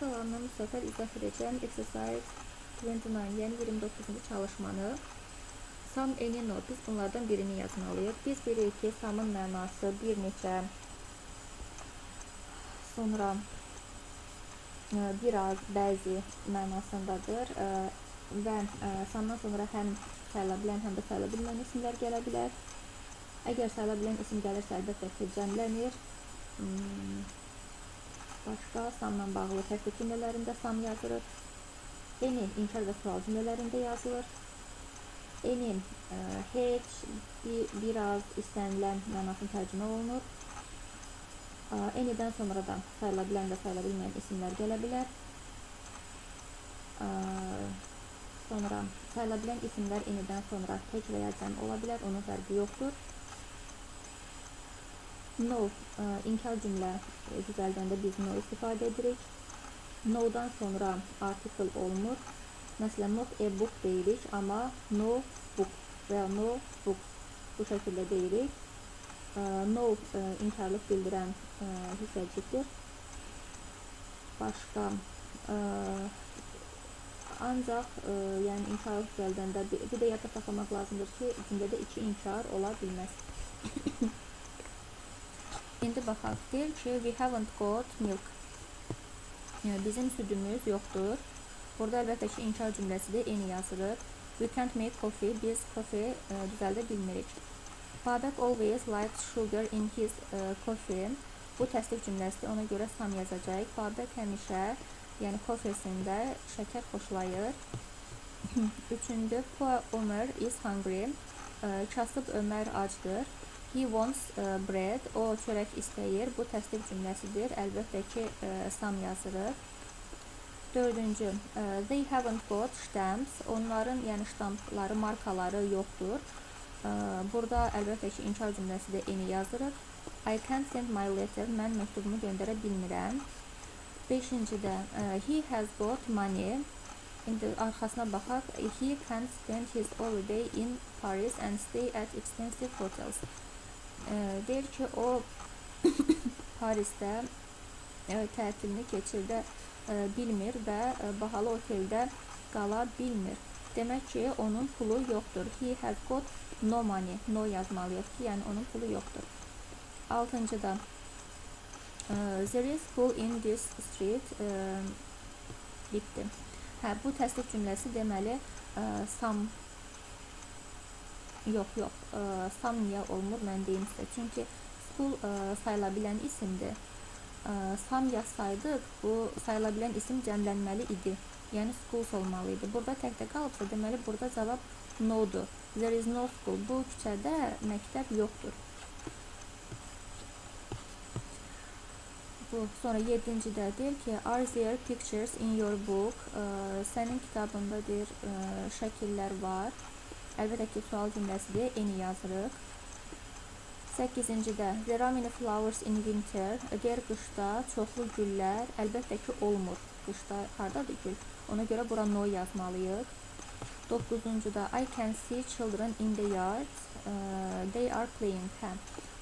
Salamını bu sefer izah edeceğim. Exercise 29 yani 29. çalışmanı. Sam, eni, no. Biz bunlardan birini yazmalıyıq. Biz bilirik ki, samın mənası bir neçə sonra e, biraz, bəzi mənasındadır e, və e, samdan sonra həm sayıla bilən, həm də sayıla bilməyən isimlər gələ bilər. Əgər sayıla bilən isim gəlirsə, əlbəttə ki, cəmlənir. Başqa samla bağlı təklif cümlələrində sam yazılır. Eni inkar və sual cümlələrində yazılır. Enin e, heç, bir, biraz istənilən mənasını tərcümə olunur. E, Enidən sonra da sayıla bilən və sayıla bilməyən isimlər gələ bilər. E, Sonra sayıla bilən isimlər enidən sonra heç və ya cəm ola bilər. Onun fərqi yoxdur. No, e, inkar cümlə e, düzəldəndə biz no istifadə edirik. No-dan sonra article olmur. Məsələn, not a book deyirik, amma no book və ya no books bu şəkildə deyirik. E, No e, e, hissəcikdir. Başqa e, ancaq e, yəni inkarlıq düzəldəndə bir, bir də yadda saxlamaq lazımdır ki, cümlədə iki inkar ola bilməz. İndi baxaq. Deyir ki, we haven't got milk. Yəni, bizim südümüz yoxdur. Burada əlbəttə ki, inkar cümləsidir, eyni yazılır. We can't make coffee. Biz kofe e, düzəldə bilmirik. Babək always likes sugar in his e, coffee. Bu təsdiq cümləsidir. Ona görə sam yazacağıq. Babək həmişə, yəni kofesində şəkər xoşlayır. Üçüncü, poor Ömer is hungry. E, kasıb Ömər acdır. He wants e, bread. O çörək istəyir. Bu təsdiq cümləsidir. Əlbəttə ki, e, sam yazırıq. Dördüncü, e, they haven't got stamps. Onların yəni ştampları, markaları yoxdur. Burada əlbəttə ki, inkar cümləsi də eni yazırıq. I can't send my letter. Mən məktubumu göndərə bilmirəm. Beşincidə, e, he has got money. İndi arxasına baxaq. He can spend his holiday in Paris and stay at expensive hotels. E, deyir ki, o Parisdə e, tətilini keçirdə e, bilmir və e, bahalı oteldə qala bilmir. Demək ki, onun pulu yoxdur. He has got no money. No yazmalıyıq ki, yəni onun pulu yoxdur. Altıncıda e, there is school in this street e, bitdi. Hə, bu təsdiq cümləsi deməli e, some Yox, yox. E, sam niyə olmur? Mən deyim sizə. Çünki school sayıla bilən isimdir. Sam yazsaydıq, bu sayıla bilən isim cəmlənməli idi. Yəni schools olmalı idi. Burada tək-tək qalıbsa, deməli burada cavab no-dur. There is no school. Bu küçədə məktəb yoxdur. Bu sonra 7-cidə deyir ki, are there pictures in your book? E, sənin kitabında deyir, e, şəkillər var. Əlbəttə ki, sual cümləsidir, eni yazırıq. 8-cidə there are many flowers in winter. Deyir qışda çoxlu güllər əlbəttə ki, olmur. Qışda hardadır gül? Ona görə bura no yazmalıyıq. 9-cuda I can see children in the yard. They are playing. Hə.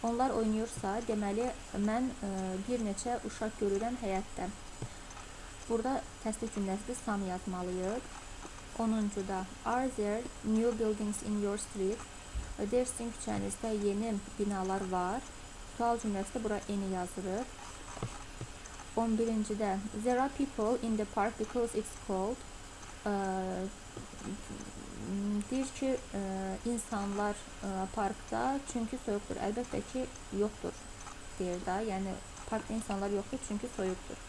Onlar oynayırsa, deməli mən bir neçə uşaq görürəm həyətdə. Burada təsdiq cümləsidir, sam yazmalıyıq. 10-cuda are there new buildings in your street? Deyir sizin küçənizdə yeni binalar var. Sual cümləsi də bura eni yazırıq. 11-cidə there are people in the park because it's cold. Ə, deyir ki, ə, insanlar ə, parkda çünki soyuqdur. Əlbəttə ki, yoxdur deyir də. Yəni parkda insanlar yoxdur çünki soyuqdur.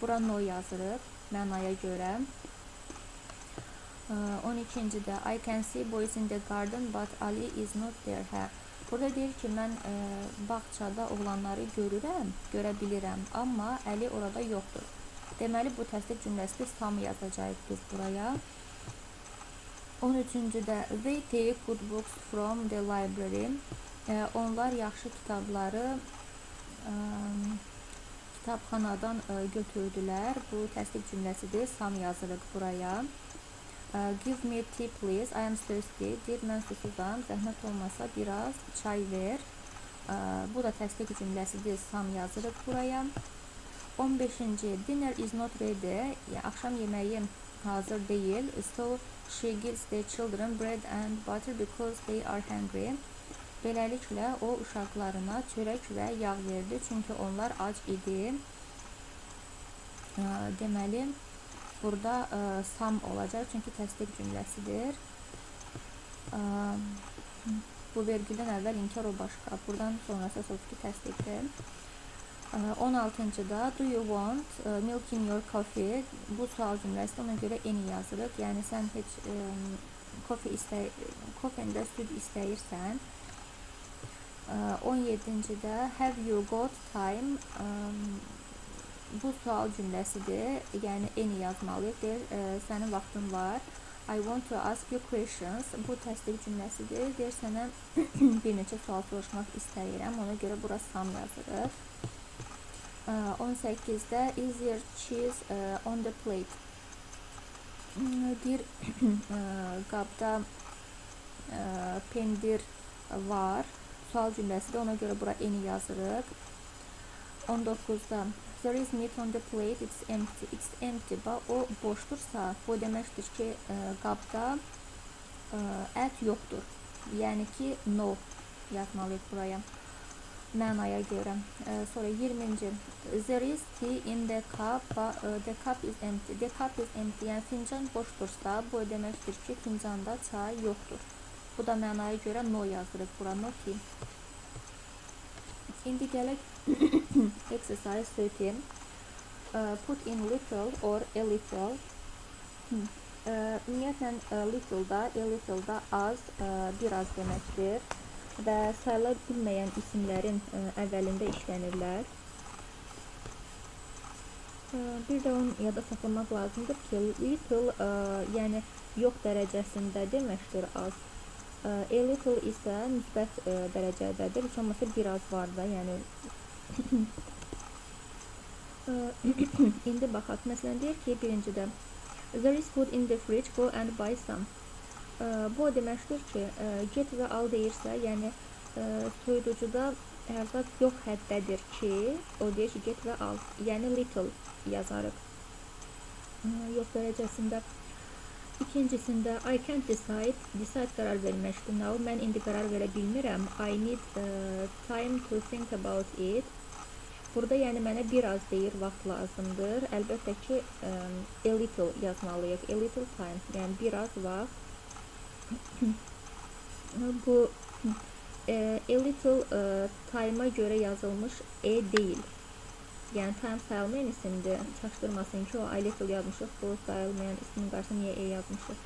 Bura no yazırıq mənaya görə. Ə, 12-cidə I can see boys in the garden but Ali is not there. Hə. Burada deyir ki, mən ə, bağçada oğlanları görürəm, görə bilirəm, amma Əli orada yoxdur. Deməli bu təsdiq cümləsi sam yazacağıq biz buraya. 13-cüdə they take good books from the library. E, onlar yaxşı kitabları e, kitabxanadan e, götürdülər. Bu təsdiq cümləsidir. Sam yazırıq buraya. E, give me tea please. I am thirsty. Deyir mən susuzam. Zəhmət olmasa biraz çay ver. E, bu da təsdiq cümləsidir. Sam yazırıq buraya. 15-ci dinner is not ready. Yəni axşam yeməyi hazır deyil. So she gives the children bread and butter because they are hungry. Beləliklə o uşaqlarına çörək və yağ verdi çünki onlar ac idi. Ə, Deməli, burada ə, sam olacaq çünki təsdiq cümləsidir. Ə, Bu vergüldən əvvəl inkar o başqa. Buradan sonrası sözcük təsdiqdir. Ə, 16-cıda do you want ə, milk in your coffee? Bu sual cümləsində ona görə eni yazırıq. Yəni sən heç ə, kofe istə kofendə süd istəyirsən. Ə, 17-cidə have you got time? Ə, bu sual cümləsidir. Yəni eni yazmalıyıq. Deyir, ə, sənin vaxtın var. I want to ask you questions. Bu təsdiq cümləsidir. Deyir sənə bir neçə sual soruşmaq istəyirəm. Ona görə bura sam yazırıq. Ə, 18-də is your cheese ə, on the plate? Hmm, Deyir ə, qabda ə, pendir var. Sual cümləsidir. Ona görə bura eni yazırıq. 19-da There is meat on the plate, it's empty. It's empty. Bax, o boşdursa, bu deməkdir ki, ə, qabda ə, ət yoxdur. Yəni ki, no yazmalıyıq buraya. Mənaya görə. Ə, sonra 20-ci. There is tea in the cup, but ə, the cup is empty. The cup is empty. Yəni fincan boşdursa, bu deməkdir ki, fincanda çay yoxdur. Bu da mənaya görə no yazırıq bura, no tea. İndi gələk exercise 13. Uh, put in little or a little. Hmm. Uh, ümumiyyətlə uh, little-da, a little-da az, uh, biraz deməkdir və sayıla bilməyən isimlərin uh, əvvəlində işlənirlər. Uh, Bir də onu yada saxlamaq lazımdır ki, little, uh, yəni yox dərəcəsində deməkdir az. Uh, A little isə müsbət uh, dərəcədədir. Heç olmasa biraz var da, yəni İndi baxaq. Məsələn, deyir ki, birincidə There is food in the fridge, go and buy some. Ə, Bu o deməkdir ki, ə, get və al deyirsə, yəni ə, soyuducuda ərzaq yox həddədir ki, o deyir ki, get və al. Yəni little yazarıq. Ə, Yox dərəcəsində. İkincisində I can't decide, decide qərar verməkdir. Now mən indi qərar verə. I need ə, time to think about it. Burada yəni mənə biraz deyir vaxt lazımdır. Əlbəttə ki, ə, a little yazmalıyıq. A little time, yəni biraz vaxt. Bu ə, a little ə, time-a yazılmış e deyil. Yəni time sayılmayan isimdir. Çaşdırmasın ki, o a little yazmışıq. Bu sayılmayan ismin qarşısına niyə e yazmışıq?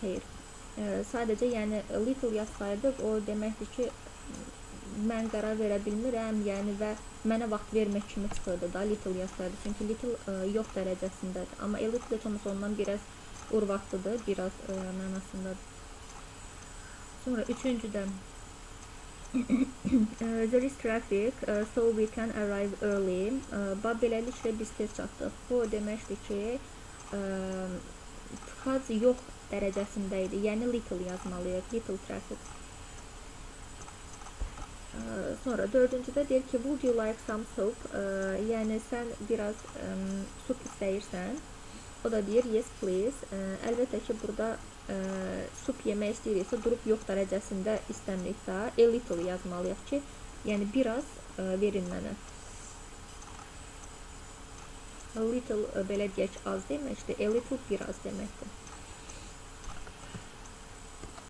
Hayır. Ə, sadəcə yəni little yazsaydıq, o deməkdir ki, mən qərar verə bilmirəm, yəni və mənə vaxt vermək kimi çıxırdı da little yazsaydı. Çünki little ə, yox dərəcəsindədir. Amma a little heç olmasa ondan biraz urvatlıdır, biraz ə, mənasındadır. Sonra üçüncüdə Uh, there is traffic, uh, so we can arrive early. Uh, bax beləliklə biz tez çatdıq. Bu deməkdir ki, uh, tıxac yox dərəcəsində idi. Yəni little yazmalıyıq. Little traffic. Uh, sonra dördüncüdə deyir ki, would you like some soup? Uh, yəni sən biraz um, sup istəyirsən. O da deyir yes please. Uh, əlbəttə ki, burada ə, sup yemək istəyiriksə durub yox dərəcəsində istəmirik də a little yazmalıyıq ki, yəni biraz ə, verin mənə. A little ə, belə deyək az deməkdir, a little biraz deməkdir.